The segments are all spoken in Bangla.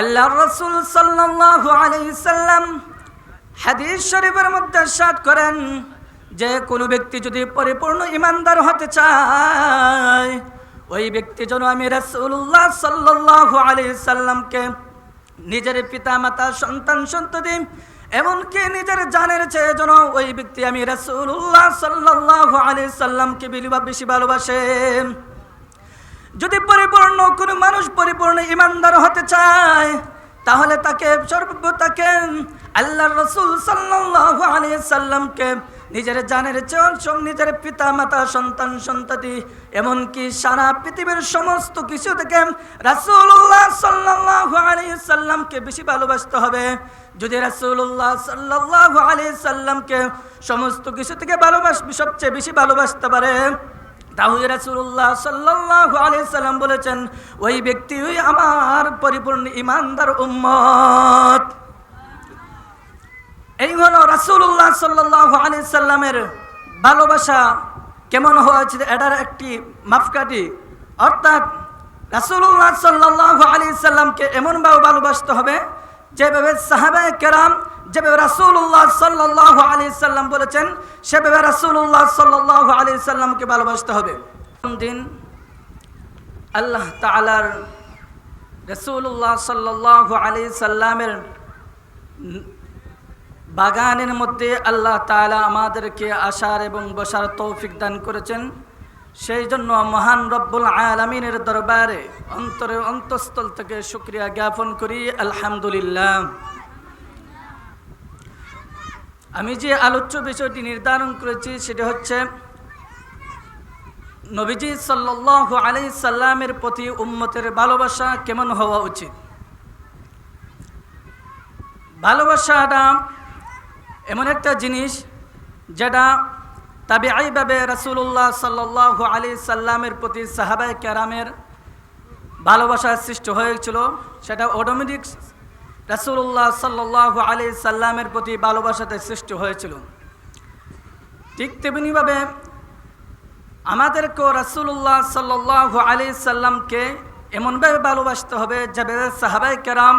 আল্লাহ রসুল সাল্লাল্লাহু আলাইহি সাল্লাম হাদিস শরীফের মধ্যে সাত করেন যে কোনো ব্যক্তি যদি পরিপূর্ণ ইমানদার হতে চায়, ওই ব্যক্তি যেন আমি রাসূলুল্লাহ সাল্লাল্লাহু আলাইহি সাল্লামকে নিজের পিতা মাতা সন্তান, সন্ততি এমনকি নিজের জানের চেয়ে যেন ওই ব্যক্তি আমি রাসূলুল্লাহ সাল্লাল্লাহু আলাইহি সাল্লামকে বিলিবা বেশি ভালোবাসে যদি পরিপূর্ণ কোনো মানুষ পরিপূর্ণ ইমানদার হতে চায়, তাহলে তাকে সর্ব তাকে আল্লাহ রসুল সাল্লাল্লাহু আলাইহি সাল্লামকে নিজের জানের চল নিজের পিতা, মাতা, সন্তান, সন্ততি, এমনকি সারা পৃথিবীর সমস্ত কিছু থেকে রাসূলুল্লাহ সাল্লাল্লাহু আলাইহি সাল্লামকে বেশি ভালোবাসতে হবে। যদি রাসূলুল্লাহ সাল্লাল্লাহু আলাইহি সাল্লামকে সমস্ত কিছু থেকে ভালোবাস সবচেয়ে বেশি ভালোবাসতে পারে তাহলে রাসূলুল্লাহ সাল্লাল্লাহু আলাইহি সাল্লাম বলেছেন, ওই ব্যক্তি আমার পরিপূর্ণ ইমানদার উম্মত। এই হলো রাসূলুল্লাহ সাল্লাল্লাহু আলাইহি সাল্লামের ভালোবাসা কেমন হওয়া উচিত এটার একটি মাপকাঠি। অর্থাৎ রাসূলুল্লাহ সাল্লাল্লাহু আলাইহি সাল্লামকে এমনভাবে ভালোবাসতে হবে, যেভাবে সাহাবায়ে কেরাম যেভাবে রাসূলুল্লাহ সাল্লাল্লাহু আলাইহি সাল্লাম বলেছেন, সেভাবে রাসূলুল্লাহ সাল্লাল্লাহু আলাইহি সাল্লামকে ভালোবাসতে হবে। দিন আল্লাহ তাআলার রাসূলুল্লাহ সাল্লাল্লাহু আলাইহি সাল্লামের বাগানের মধ্যে আল্লাহ তালা আমাদেরকে আসার এবং বসার তৌফিক দান করেছেন। সেই জন্য মহান রব্বুল আলমিনের দরবারে অন্তরে অন্তঃস্থল থেকে শুক্রিয়া জ্ঞাপন করি। আলহামদুলিল্লাহ। আমি যে আলোচ্য বিষয়টি নির্ধারণ করেছি সেটা হচ্ছে নবীজি সাল্লাল্লাহু আলি সাল্লামের প্রতি উম্মতের ভালোবাসা কেমন হওয়া উচিত? ভালোবাসাটা এমন একটা জিনিস যেটা তবে এইভাবে রাসুল্লাহ সাল্লাহ আলি সাল্লামের প্রতি সাহাবাই ক্যারামের ভালোবাসার সৃষ্টি হয়েছিল। সেটা অটোমেটিক রাসুল্লাহ সাল্লাহ আলি সাল্লামের প্রতি ভালোবাসাতে সৃষ্টি হয়েছিল। ঠিক তেমনিভাবে আমাদেরকেও রাসুল্লাহ সাল্লাহ আলি সাল্লামকে এমনভাবে ভালোবাসতে হবে যেভাবে সাহাবাই কেরাম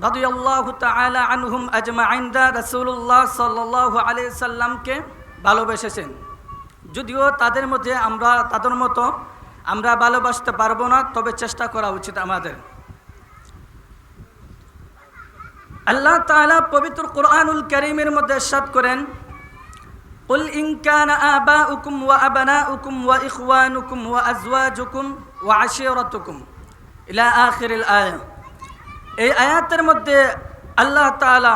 রাদিয়াল্লাহু তাআলা আনহুম আজমাইনদা রাসূলুল্লাহ সাল্লাল্লাহু আলাইহি সাল্লামকে ভালোবেসেছেন। যদিও তাদের মধ্যে আমরা, তাদের মতো আমরা ভালোবাসতে পারব না, তবে চেষ্টা করা উচিত আমাদের। আল্লাহ তাআলা পবিত্র কোরআনুল কারীমের মধ্যে ইরশাদ করেন قل إن كان آباؤكم وأبناؤكم وإخوانكم وأزواجكم وعشيرتكم إلى آخر الآية এই আয়াতের মধ্যে আল্লাহ তালা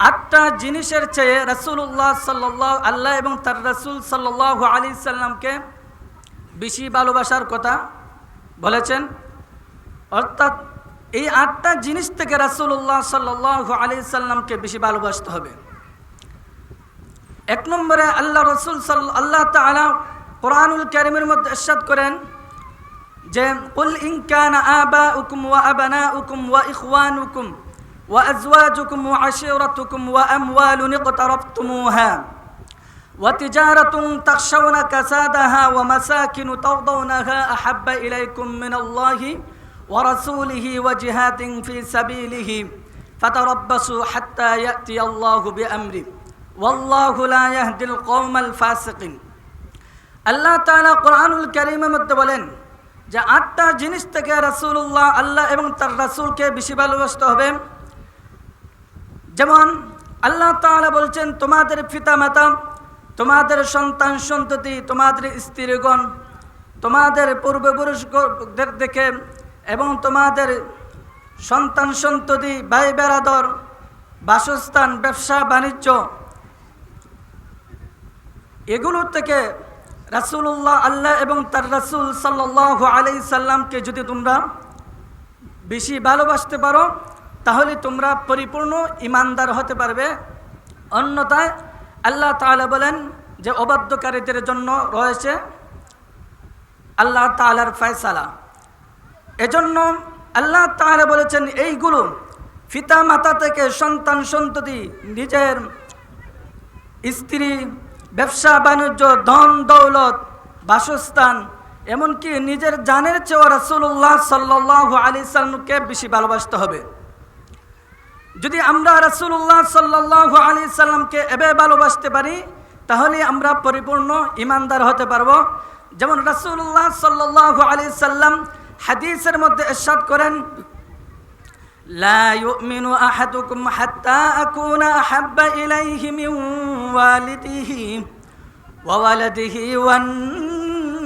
আটটা জিনিসের চেয়ে রসুল্লাহ সাল্লাহ আল্লাহ এবং তার রসুল সাল্লাহ আলী সাল্লামকে বেশি ভালোবাসার কথা বলেছেন অর্থাৎ এই আটটা জিনিস থেকে রাসুল্লাহ সাল্লাহ আলী বেশি ভালোবাসতে হবে। এক নম্বরে আল্লাহ রসুল সাল, আল্লাহ তালা কোরআনুল ক্যারিমের মধ্যে এরশাদ করেন যে, কুল ইন কানা আবাউকুম ওয়া আবনাউকুম ওয়া ইখওয়ানুকুম ওয়া আজওয়াজুকুম ওয়া আশিরাতুকুম ওয়া আমওয়ালুন ইqtarabtumuha ওয়া তিজারাতুন তাখশাউনা কাসাদাহা ওয়া মাসাকিন তারদাউনাহা আহাব্বা ইলাইকুম ওয়া জিহাদিন ফি সাবিলিহি ফাতারাব্বাসু হাত্তা ইয়াতি আল্লাহু বিআমরি ওয়াল্লাহু লা ইয়াহদিল কওমাল ফাসিকিন আল্লাহ তাআলা কোরআনুল কারীমের মধ্যে বলেন যে আটটা জিনিস থেকে রাসুল্লাহ আল্লাহ এবং তার রাসুলকে বেশি ভালোবাসতে হবে। যেমন আল্লাহ তাআলা বলছেন, তোমাদের পিতা মাতা তোমাদের সন্তান সন্ততি, তোমাদের স্ত্রীগণ, তোমাদের পূর্বপুরুষদের দেখে এবং তোমাদের সন্তান সন্ততি, ভাই বেড়াদর বাসস্থান, ব্যবসা, বাণিজ্য এগুলোর থেকে রাসুল্লাহ আল্লাহ এবং তার রাসুল সাল্লাহ আলাই সাল্লামকে যদি তোমরা বেশি ভালোবাসতে পারো, তাহলে তোমরা পরিপূর্ণ ইমানদার হতে পারবে। অন্যথায় আল্লাহ তাআলা বলেন যে, অবাধ্যকারীদের জন্য রয়েছে আল্লাহ তালার ফয়সালা। এজন্য আল্লাহ তাআলা বলেছেন, এইগুলো পিতা মাতা থেকে সন্তান সন্ততি, নিজের স্ত্রী, ব্যবসা, বাণিজ্য, ধন, দৌলত, বাসস্থান, এমনকি নিজের জানের চেয়েও রাসূলুল্লাহ সাল্লাল্লাহু আলাইহি সাল্লামকে বেশি ভালোবাসতে হবে। যদি আমরা রাসূলুল্লাহ সাল্লাল্লাহু আলাইহি সাল্লামকে এবে ভালোবাসতে পারি, তাহলে আমরা পরিপূর্ণ ইমানদার হতে পারব। যেমন রাসূলুল্লাহ সাল্লাল্লাহু আলাইহি সাল্লাম হাদিসের মধ্যে ইরশাদ করেন لا يؤمن أحدكم حتى أكون أحب إليه من والده وولده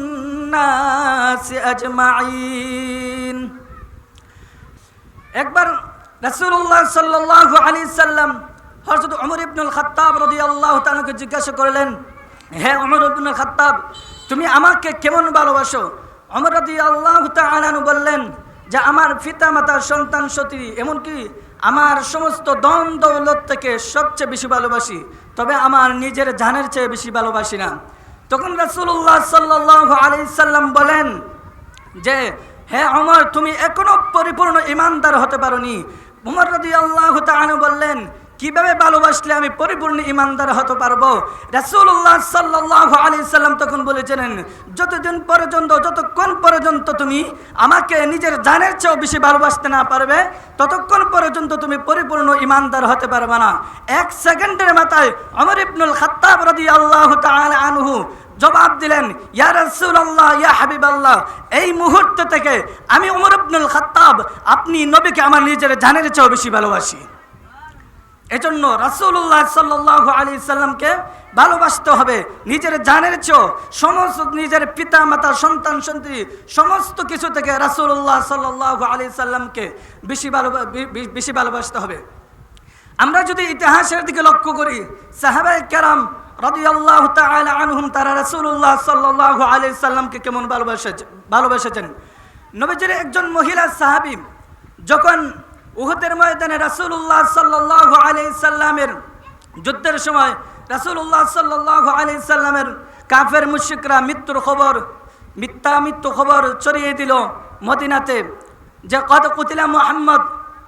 والناس أجمعين একবার রাসূলুল্লাহ সাল্লাল্লাহু আলাইহি সাল্লাম হযরত ওমর ইবনুল খাত্তাব রাদিয়াল্লাহু তাআলাকে জিজ্ঞাসা করলেন হে ওমর ইবনুল খাত্তাব তুমি আমাকে কেমন ভালোবাসো তাআলা বললেন যে আমার পিতা মাতার সন্তান সতী, এমনকি আমার সমস্ত ধন দৌলত থেকে সবচেয়ে বেশি ভালোবাসি, তবে আমার নিজের জানের চেয়ে বেশি ভালোবাসি না। তখন রাসূলুল্লাহ সাল্লাল্লাহু আলাইহি সাল্লাম বলেন যে, হে অমর, তুমি এখনও পরিপূর্ণ ইমানদার হতে পারোনি। উমর রদি আল্লাহ বললেন কীভাবে ভালোবাসলে আমি পরিপূর্ণ ইমানদার হতে পারব? রাসূলুল্লাহ সাল্লাল্লাহু আলাইহি সাল্লাম তখন বলেছিলেন, যতদিন পর্যন্ত, যতক্ষণ পর্যন্ত তুমি আমাকে নিজের জানের চেয়েও বেশি ভালোবাসতে না পারবে, ততক্ষণ পর্যন্ত তুমি পরিপূর্ণ ইমানদার হতে পারবে না। এক সেকেন্ডের মাথায় অমর ইবনুল খাত্তাব রাদিয়াল্লাহু আল্লাহ আনহু জবাব দিলেন, ইয়া রাসূলুল্লাহ, ইয়া হাবিবাল্লাহ, এই মুহূর্ত থেকে আমি ওমর ইবনুল খাত্তাব, আপনি নবীকে আমার নিজের জানের চেয়েও বেশি ভালোবাসি। এজন্য রাসূলুল্লাহ সাল্লাল্লাহু আলাইহি সাল্লামকে ভালোবাসতে হবে। নিজের জানের চেয়েও সমস্ত নিজের পিতা, মাতা, সন্তান, সন্ততি সমস্ত কিছু থেকে রাসূলুল্লাহ সাল্লাল্লাহু আলাইহি সাল্লামকে বেশি ভালো বেশি ভালোবাসতে হবে। আমরা যদি ইতিহাসের দিকে লক্ষ্য করি সাহাবাই কেরাম রাদিয়াল্লাহু তাআলা আনহুম তারা রাসূলুল্লাহ সাল্লাল্লাহু আলাইহি সাল্লামকে কেমন ভালোবাসেছেন ভালোবেসেছেন? নবীজির একজন মহিলা সাহাবী, যখন উহুদের ময়দানে রাসূলুল্লাহ সাল্লাল্লাহু আলাইহি সাল্লামের যুদ্ধের সময় রাসূলুল্লাহ সাল্লাল্লাহু আলাইহি সাল্লামের কাফের মুশিকরা মৃত্যুর খবর, মিথ্যা মৃত্যু খবর ছড়িয়ে দিল মদিনাতে যে কত কুতিলা মোহাম্মদ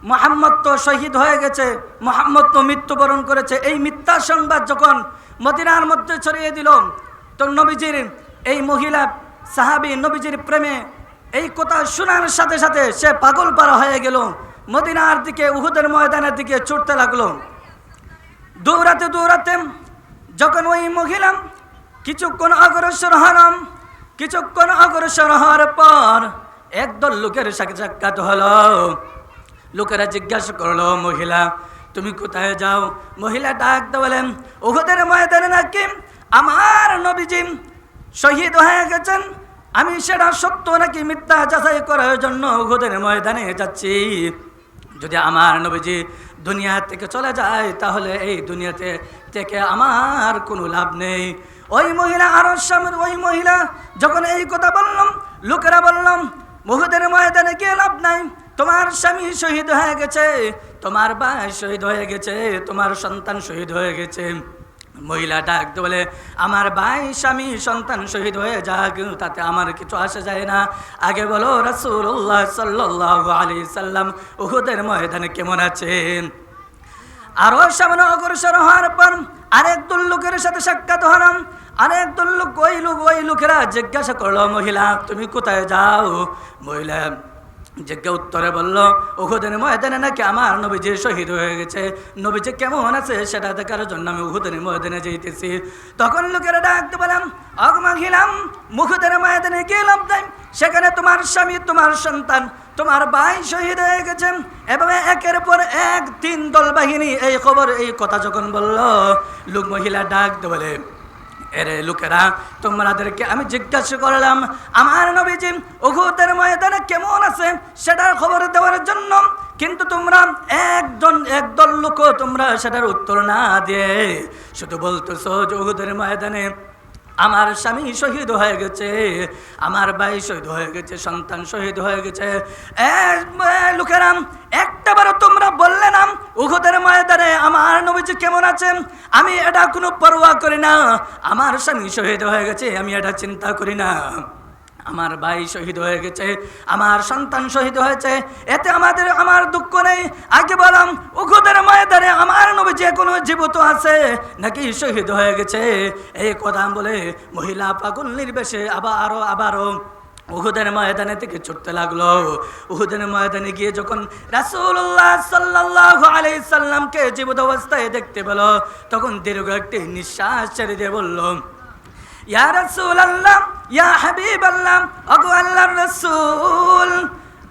মোহাম্মদ তো শহীদ হয়ে গেছে, মোহাম্মদ তো মৃত্যুবরণ করেছে। এই মিথ্যা সংবাদ যখন মদিনার মধ্যে ছড়িয়ে দিল, তো নবীজির এই মহিলা সাহাবি, নবীজির প্রেমে এই কথা শোনার সাথে সাথে সে পাগল পারা হয়ে গেল। মদিনার দিকে, উহুদের ময়দানের দিকে ছুটতে লাগল। দৌড়াতে দৌড়াতে যখন ওই মহিলা কিছুক্ষণ অগ্রসর হলাম, কিছুক্ষণ অগ্রসর হওয়ার পর একদল লোকের সাক্ষাৎ হলো। লোকেরা জিজ্ঞাসা করল, মহিলা, তুমি কোথায় যাও? মহিলা ডাক বলেন ওহুদের ময়দানে নাকি আমার নবীজি শহীদ হয়ে গেছেন। আমি সেটা সত্য নাকি মিথ্যা যাচাই করার জন্য ওহুদের ময়দানে যাচ্ছি? যদি আমার নবীজি দুনিয়া থেকে চলে যায়, তাহলে এই দুনিয়াতে থেকে আমার কোনো লাভ নেই। ওই মহিলা আরও স্বামীর ওই মহিলা, যখন এই কথা বললাম, লোকেরা বললাম, মহুদের ময়দানে কে লাভ নাই। তোমার স্বামী শহীদ হয়ে গেছে, তোমার ভাই শহীদ হয়ে গেছে, তোমার সন্তান শহীদ হয়ে গেছে। মহিলা ডাক বলে, আমার ভাই, স্বামী, সন্তান শহীদ হয়ে যাক, তাতে আমার কিছু আসে যায় না। আগে বলো, রাসূলুল্লাহ সাল্লাল্লাহু আলাইহি সাল্লাম উহুদের ময়দানে কেমন আছেন? আরও সামনে অগ্রসর হওয়ার পর আরেক দল লোকের সাথে সাক্ষাৎ হলাম। আরেক দল লোক ওই লোক, ওই লোকেরা জিজ্ঞাসা করল, মহিলা, তুমি কোথায় যাও? মহিলা জিজ্ঞা উত্তরে বলল, উহুদের ময়দানে নাকি আমার নবীজি শহীদ হয়ে গেছে? নবীজি কেমন আছে সেটা দেখার জন্য আমি উহুদের ময়দানে যেতেছি তখন লোকেরা ডাকতে বললাম অগমা ঘিলাম মুহুদের ময়দানে গেলাম তাই সেখানে তোমার স্বামী, তোমার সন্তান, তোমার ভাই শহীদ হয়ে গেছেন এবং একের পর এক তিন দল বাহিনী এই খবর, এই কথা যখন বলল, লোক মহিলা ডাক বলে এরে লোকেরা তোমাদেরকে আমি জিজ্ঞাসা করলাম, আমার নবীজি উহুদের ময়দানে কেমন আছে সেটার খবর দেওয়ার জন্য? কিন্তু তোমরা একজন, একদল লোক তোমরা সেটার উত্তর না দিয়ে শুধু বলতেছো যে উহুদের ময়দানে আমার স্বামী শহীদ হয়ে গেছে আমার ভাই শহীদ হয়ে গেছে সন্তান শহীদ হয়ে গেছে। লোকেরাম এ, লোকেরা একটা বারো তোমরা বললে না উহুদের ময়দানে আমার নবীজি কেমন আছেন? আমি এটা কোনো পরোয়া করি না আমার স্বামী শহীদ হয়ে গেছে আমি এটা চিন্তা করি না। আমার ভাই শহীদ হয়ে গেছে, আমার সন্তান শহীদ হয়েছে, এতে আমাদের আমার দুঃখ নেই। আগে বললাম উখুদের ময়দানে আমার নবী যে কোনো জীবিত আছে, নাকি শহীদ হয়ে গেছে? এই কথা বলে মহিলা পাগল নির্বেশে আবার আরও আবারও উহুদের ময়দানে থেকে ছুটতে লাগল। উহুদের ময়দানে গিয়ে যখন রাসূলুল্লাহ সাল্লাল্লাহু আলাইহি সাল্লামকে জীবিত অবস্থায় দেখতে পেল, তখন দীর্ঘ একটি নিঃশ্বাস ছেড়ে দিয়ে বলল ইয়া রাসূলুল্লাহ, ইয়া হাবিবাল্লাহ ওগো আল্লাহর রাসূল।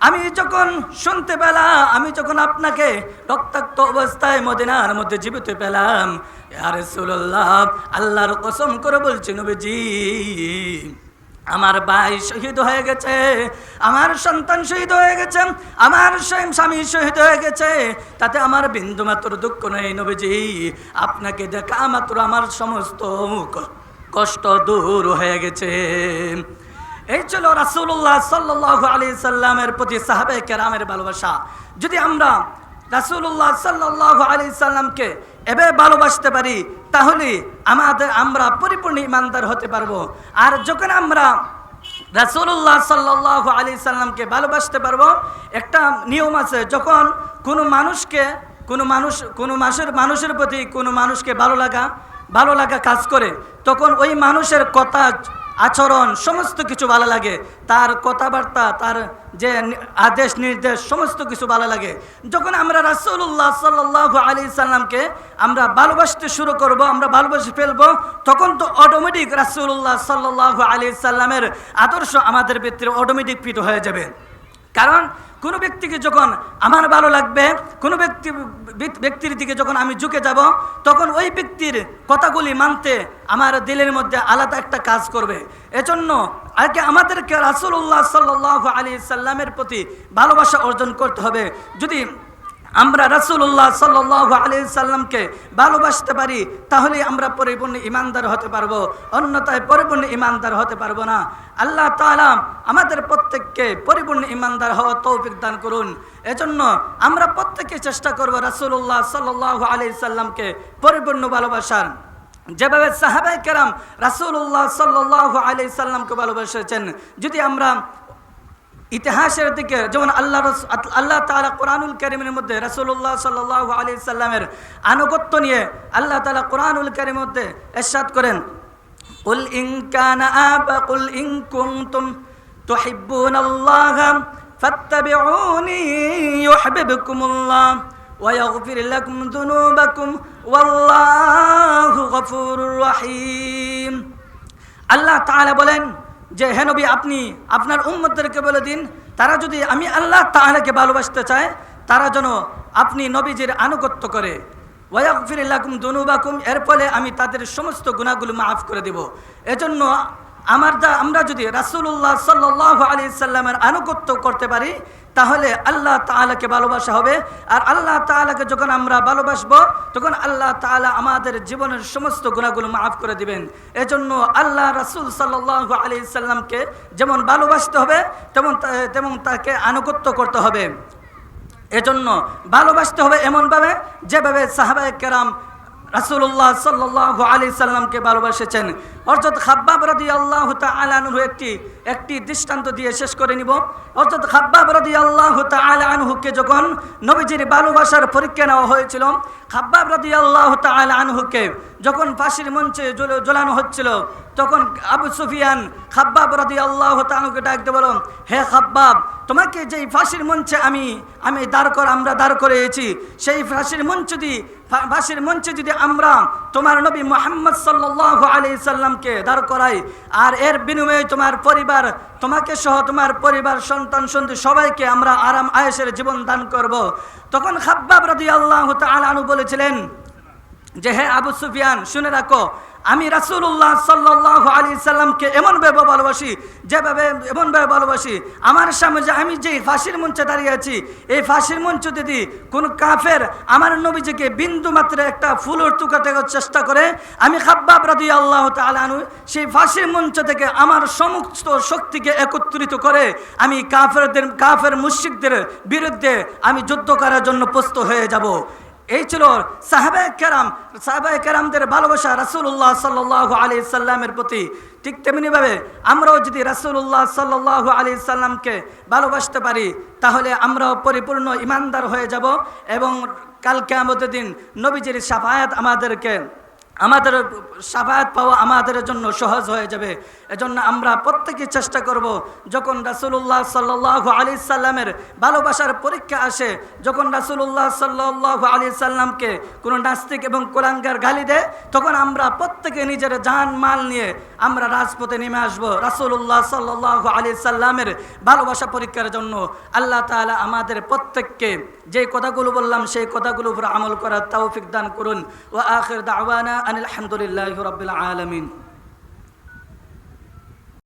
আমি যখন শুনতে পেলাম, আমি যখন আপনাকে রক্তাক্ত অবস্থায় মদিনার মধ্যে জীবিত পেলাম, ইয়া রাসূলুল্লাহ, আল্লাহর কসম করে বলছি নবীজি, আমার ভাই শহীদ হয়ে গেছে, আমার সন্তান শহীদ হয়ে গেছে, আমার স্বয়ং স্বামী শহীদ হয়ে গেছে, তাতে আমার বিন্দু মাত্র দুঃখ নেই নবীজি, আপনাকে দেখা মাত্র আমার সমস্ত কষ্ট দূর হয়ে গেছে। এই ছিল রাসূলুল্লাহ সাল্লাল্লাহু আলাইহি সাল্লামের প্রতি সাহাবে কেরামের ভালোবাসা। যদি আমরা রাসূলুল্লাহ সাল্লাল্লাহু আলি সাল্লামকে এভাবে ভালোবাসতে পারি, তাহলে আমাদের, আমরা পরিপূর্ণ ইমানদার হতে পারব। আর যখন আমরা রাসূলুল্লাহ সাল্লাল্লাহু আলাইহি সাল্লামকে ভালোবাসতে পারব, একটা নিয়ম আছে, যখন কোনো মানুষকে, কোনো মানুষ, কোনো মাসের, মানুষের প্রতি কোনো মানুষকে ভালো লাগা ভালো লাগা কাজ করে, তখন ওই মানুষের কথা, আচরণ, সমস্ত কিছু ভালো লাগে। তার কথাবার্তা, তার যে আদেশ, নির্দেশ, সমস্ত কিছু ভালো লাগে। যখন আমরা রাসূলুল্লাহ সাল্লাল্লাহু আলাইহি সাল্লামকে আমরা ভালোবাসতে শুরু করব, আমরা ভালোবাসে ফেলব, তখন তো অটোমেটিক রাসূলুল্লাহ সাল্লাল্লাহু আলাইহি সাল্লামের আদর্শ আমাদের ভিতরে অটোমেটিক পিত হয়ে যাবে। কারণ কোনো ব্যক্তিকে যখন আমার ভালো লাগবে, কোনো ব্যক্তি ব্যক্তির দিকে যখন আমি ঝুঁকে যাব, তখন ওই ব্যক্তির কথাগুলি মানতে আমার দিলের মধ্যে আলাদা একটা কাজ করবে। এজন্য আগে আমাদেরকে রাসুল্লাহ সাল্লাহ আলী সাল্লামের প্রতি ভালোবাসা অর্জন করতে হবে। যদি আমরা রাসূলুল্লাহ সাল্লাল্লাহু আলাইহি সাল্লামকে ভালোবাসতে পারি, তাহলে আমরা পরিপূর্ণ ইমানদার হতে পারব। অন্যথায় পরিপূর্ণ ইমানদার হতে পারব না। আল্লাহ তাআলা আমাদের প্রত্যেককে পরিপূর্ণ ইমানদার হওয়া তৌফিক দান করুন। এজন্য আমরা প্রত্যেকে চেষ্টা করব রাসূলুল্লাহ সাল্লাল্লাহু আলাইহি সাল্লামকে পরিপূর্ণ ভালোবাসার। যেভাবে সাহাবাই কেরাম রাসূলুল্লাহ সাল্লাল্লাহু আলাইহি সাল্লামকে ভালোবেসেছেন, যদি আমরা ইতিহাসের দিকে যেমন আল্লাহ রস- আল্লাহ তাআলা কোরআনুল কারীমের মধ্যে রাসূলুল্লাহ সাল্লাল্লাহু আলাইহি সাল্লামের আনুগত্য নিয়ে আল্লাহ তাআলা কোরআনুল কারীমের মধ্যে ইরশাদ করেন قل إن كان آبا قل إن كنتم تحبون الله فاتبعوني يحببكم الله ويغفر لكم ذنوبكم والله غفور رحيم আল্লাহ তাআলা বলেন যে হেনবি আপনি আপনার উম্মতদেরকে বলে দিন, তারা যদি আমি আল্লাহ তাহলেকে ভালোবাসতে চায়, তারা যেন আপনি নবীজির আনুগত্য করে। ওয়াকফির ইল্লাকুম দনুবাকুম, এর ফলে আমি তাদের সমস্ত গুণাগুলো মাফ করে দেব। এজন্য আমার আমরা যদি রাসূলুল্লাহ সাল্লাল্লাহু আলাইহি সাল্লামের আনুগত্য করতে পারি, তাহলে আল্লাহ তাআলাকে ভালোবাসা হবে। আর আল্লাহ তাআলাকে যখন আমরা ভালোবাসবো, তখন আল্লাহ তাআলা আমাদের জীবনের সমস্ত গুণাগুলো মাফ করে দিবেন। এজন্য আল্লাহ রাসূল সাল্লাল্লাহু আলাইহি সাল্লামকে যেমন ভালোবাসতে হবে, তেমন তেমন তাকে আনুগত্য করতে হবে। এজন্য ভালোবাসতে হবে এমনভাবে যেভাবে সাহাবায়ে কেরাম রাসূলুল্লাহ সাল্লাল্লাহু আলাইহি সাল্লামকে ভালোবাসেছেন। অর্থাৎ খাব্বাব রাদিয়াল্লাহু আল্লাহ আনহু একটি একটি দৃষ্টান্ত দিয়ে শেষ করে নিব। অর্থাৎ খাব্বাব রাদিয়াল্লাহু আল্লাহ আনহুকে যখন নবীজির ভালোবাসার পরীক্ষা নেওয়া হয়েছিল, খাব্বাব রাদিয়াল্লাহু আল্লাহ আনহুকে যখন ফাঁসির মঞ্চে ঝোলানো হচ্ছিল, তখন আবু সুফিয়ান খাব্বাব রাদিয়াল্লাহু তাআলাকে ডাকতে বলো হে খাব্বাব, তোমাকে যেই ফাঁসির মঞ্চে আমি আমি দাঁড় কর, আমরা দাঁড় করেছি সেই ফাঁসির মঞ্চ যদি ফাঁসির মঞ্চে যদি আমরা তোমার নবী মোহাম্মদ সাল্লাল্লাহু আলাইহি সাল্লামকে দাঁড় করাই। আর এর বিনিময়ে তোমার পরিবার, তোমাকে সহ তোমার পরিবার, সন্তান সন্ধি সবাইকে আমরা আরাম আয়েসের জীবন দান করব। তখন খাব্বাব রাজি আল্লাহ আলানু বলেছিলেন যে, হে আবু সুফিয়ান, শুনে রাখো আমি রাসূলুল্লাহ সাল্লাল্লাহু আলাইহি সাল্লামকে এমনভাবে ভালোবাসি, যেভাবে এমনভাবে ভালোবাসি, আমার সামনে যে আমি যে ফাঁসির মঞ্চে দাঁড়িয়ে আছি, এই ফাঁসির মঞ্চ যদি কোনো কাফের আমার নবীজিকে বিন্দু মাত্র একটা ফুলের টুকা থেকে চেষ্টা করে, আমি খাব্বাব রাদি আল্লাহ তালানু সেই ফাঁসির মঞ্চ থেকে আমার সমস্ত শক্তিকে একত্রিত করে, আমি কাফেরদের, কাফের মুশিকদের বিরুদ্ধে আমি যুদ্ধ করার জন্য প্রস্তুত হয়ে যাব। এই ছিল সাহাবায়ে কেরাম, সাহাবায়ে কেরামদের ভালোবাসা রাসুল্লাহ সাল্লাহ আলি সাল্লামের প্রতি। ঠিক তেমনিভাবে আমরাও যদি রাসুল্লাহ সাল্লাহ আলি সাল্লামকে ভালোবাসতে পারি, তাহলে আমরাও পরিপূর্ণ ইমানদার হয়ে যাব এবং কালকে আমাদের দিন নবীজির সাফায়াত আমাদেরকে আমাদের সাফায়াত পাওয়া আমাদের জন্য সহজ হয়ে যাবে। এজন্য আমরা প্রত্যেকে চেষ্টা করব, যখন রাসুল্লাহ সাল্লাহ আলি সাল্লামের ভালোবাসার পরীক্ষা আসে, যখন রাসুল্লাহ সাল্লাহ আলি সাল্লামকে কোনো নাস্তিক এবং কোরআঙ্গার গালি দেয়, তখন আমরা প্রত্যেকে নিজের জান মাল নিয়ে আমরা রাজপথে নেমে আসব। রাসুল্লাহ সাল্লাহ আলি সাল্লামের ভালোবাসা পরীক্ষার জন্য আল্লাহ তাআলা আমাদের প্রত্যেককে যে কথাগুলো বললাম, সেই কথাগুলো উপর আমল করার তৌফিক দান করুন। ও আখির দাওয়ানা আনিল আলহামদুলিল্লাহ রবিল আলমিন